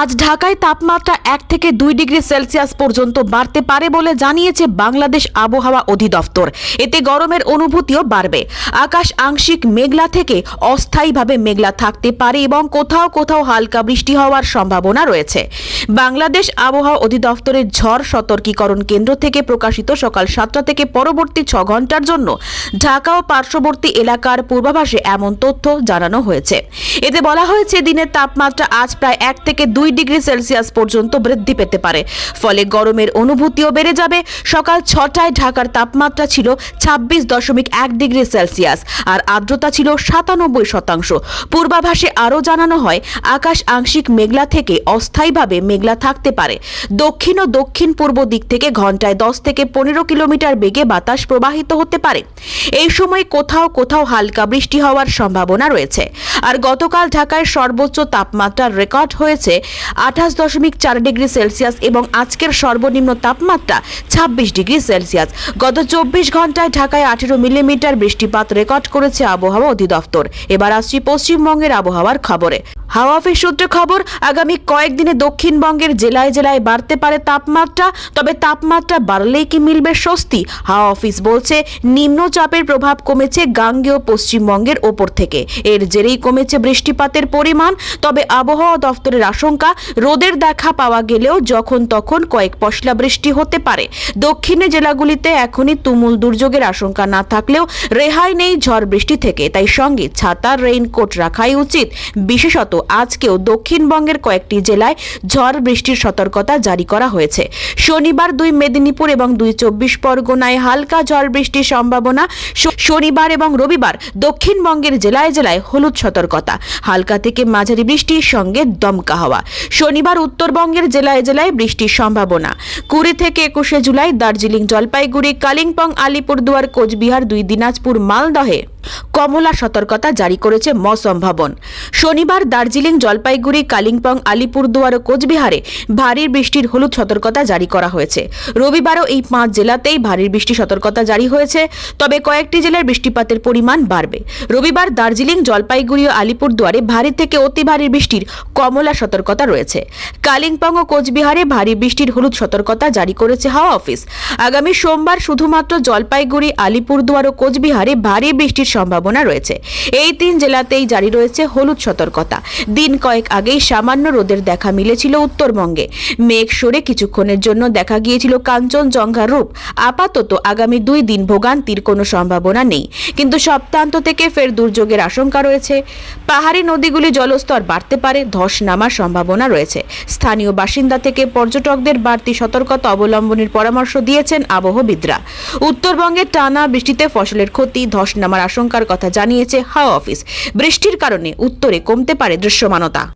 আজ ঢাকায় তাপমাত্রা এক থেকে দুই ডিগ্রি সেলসিয়াস পর্যন্ত বাড়তে পারে বলে জানিয়েছে বাংলাদেশ আবহাওয়া অধিদপ্তর। এতে গরমের অনুভূতিও বাড়বে। আকাশ আংশিক মেঘলা থেকে অস্থায়ীভাবে মেঘলা থাকতে পারে এবং কোথাও কোথাও হালকা বৃষ্টি হওয়ার সম্ভাবনা রয়েছে। বাংলাদেশ আবহাওয়া অধিদপ্তরের ঝড় সতর্কীকরণ কেন্দ্র থেকে প্রকাশিত সকাল সাতটা থেকে পরবর্তী ছ ঘণ্টার জন্য ঢাকা ও পার্শ্ববর্তী এলাকার পূর্বাভাসে এমন তথ্য জানানো হয়েছে। এতে বলা হয়েছে, দিনের তাপমাত্রা আজ প্রায় এক থেকে দুই ডিগ্রি সেলসিয়াস পর্যন্ত বৃদ্ধি পেতে পারে। ফলে গরমের অনুভূতিও বেড়ে যাবে। সকাল ছটায় ঢাকার তাপমাত্রা ছিল ছাব্বিশ দশমিক এক ডিগ্রি সেলসিয়াস আর আর্দ্রতা ছিল সাতানব্বই শতাংশ। পূর্বাভাসে আরও জানানো হয়, আকাশ আংশিক মেঘলা থেকে অস্থায়ীভাবে মেঘলা থাকতে পারে। দক্ষিণ ও দক্ষিণ পূর্ব দিক থেকে ঘন্টায় দশ থেকে পনেরো কিলোমিটার বেগে বাতাস প্রবাহিত হতে পারে। এই সময় কোথাও কোথাও হালকা বৃষ্টি হওয়ার সম্ভাবনা রয়েছে। আর গতকাল ঢাকায় সর্বোচ্চ তাপমাত্রার রেকর্ড হয়েছে আঠাশ দশমিক চার ডিগ্রি সেলসিয়াস এবং আজকের সর্বনিম্ন তাপমাত্রা ছাব্বিশ ডিগ্রি সেলসিয়াস। গত চব্বিশ ঘন্টায় ঢাকায় আঠেরো মিলিমিটার বৃষ্টিপাত রেকর্ড করেছে আবহাওয়া অধিদপ্তর। এবার আসছি পশ্চিমবঙ্গের আবহাওয়ার খবরে। হাওয়া অফিস সূত্রে খবর, আগামী কয়েকদিনে দক্ষিণবঙ্গের জেলায় জেলায় বাড়তে পারে তাপমাত্রা, তবে তাপমাত্রা বাড়লেই কি মিলবে স্বস্তি? হাওয়া অফিস বলছে, নিম্নচাপের প্রভাব কমেছে গাঙ্গেয় পশ্চিমবঙ্গের ওপর থেকে। এর জেরেই কমেছে বৃষ্টিপাতের পরিমাণ, তবে আবহাওয়া দফতরের আশঙ্কা, রোদের দেখা পাওয়া গেলেও যখন তখন কয়েক পশলা বৃষ্টি হতে পারে। দক্ষিণে জেলাগুলিতে এখনই তুমুল দুর্যোগের আশঙ্কা না থাকলেও রেহাই নেই ঝড় বৃষ্টি থেকে, তাই সঙ্গে ছাতা, রেইনকোট রাখাই উচিত। বিশেষত আজকেও দক্ষিণবঙ্গের কয়েকটি জেলায় ঝড় বৃষ্টির সতর্কতা জারি করা হয়েছে। শনিবার দুই মেদিনীপুর এবং দুই চব্বিশ পরগনায় হালকা ঝড় বৃষ্টির সম্ভাবনা। শনিবার এবং রবিবার দক্ষিণবঙ্গের জেলায় জেলায় হলুদ সতর্কতা। হালকা থেকে মাঝারি বৃষ্টির সঙ্গে দমকা হওয়া। শনিবার উত্তরবঙ্গের জেলায় জেলায় বৃষ্টির সম্ভাবনা। কুড়ি থেকে একুশে জুলাই দার্জিলিং জলপাইগুড়ি কালিম্পং আলিপুরদুয়ার কোচবিহার দুই দিনাজপুর মালদহে কমলা সতর্কতা জারি করেছে মৌসম ভবন। শনিবার দার্জিলিং জলপাইগুড়ি, কালিম্পং, আলিপুরদুয়ার ও কোচবিহারে ভারী বৃষ্টির হলুদ সতর্কতা জারি করা হয়েছে। রবিবারও এই পাঁচ জেলাতেই ভারী বৃষ্টি সতর্কতা জারি হয়েছে, তবে কয়েকটি জেলার বৃষ্টিপাতের পরিমাণ বাড়বে। রবিবার দার্জিলিং, জলপাইগুড়ি ও আলিপুরদুয়ারে ভারী থেকে অতি ভারী বৃষ্টির কমলা সতর্কতা রয়েছে। কালিম্পং ও কোচবিহারে ভারী বৃষ্টির হলুদ সতর্কতা জারি করেছে হাওয়া অফিস। আগামী সোমবার শুধুমাত্র জলপাইগুড়ি, আলিপুরদুয়ার ও কোচবিহারে ভারী বৃষ্টির সম্ভাবনা রয়েছে। এই তিন জেলাতেই জারি রয়েছে হলুদ সতর্কতা। দিন কয়েক আগেই সামান্য রোদের দেখা মিলেছিল উত্তরবঙ্গে। মেঘ সরে কিছুক্ষণের জন্য দেখা গিয়েছিল কাঞ্চনজঙ্ঘার রূপ। আপাতত আগামী দুই দিন ভোগান্তির কোনো সম্ভাবনা নেই। কিন্তু সপ্তাহান্ত থেকে ফের দুর্যোগের আশঙ্কা রয়েছে। পাহাড়ি নদীগুলি জলস্তর বাড়তে পারে, ধস নামার সম্ভাবনা রয়েছে। স্থানীয় বাসিন্দা থেকে পর্যটকদের বাড়তি সতর্কতা অবলম্বনের পরামর্শ দিয়েছেন আবহবিদরা। উত্তরবঙ্গে টানা বৃষ্টিতে ফসলের ক্ষতি, ধস নামার আশঙ্কার কথা জানিয়েছে হাওয়া অফিস। বৃষ্টির কারণে উত্তরে কমতে পারে দৃশ্যমানতা।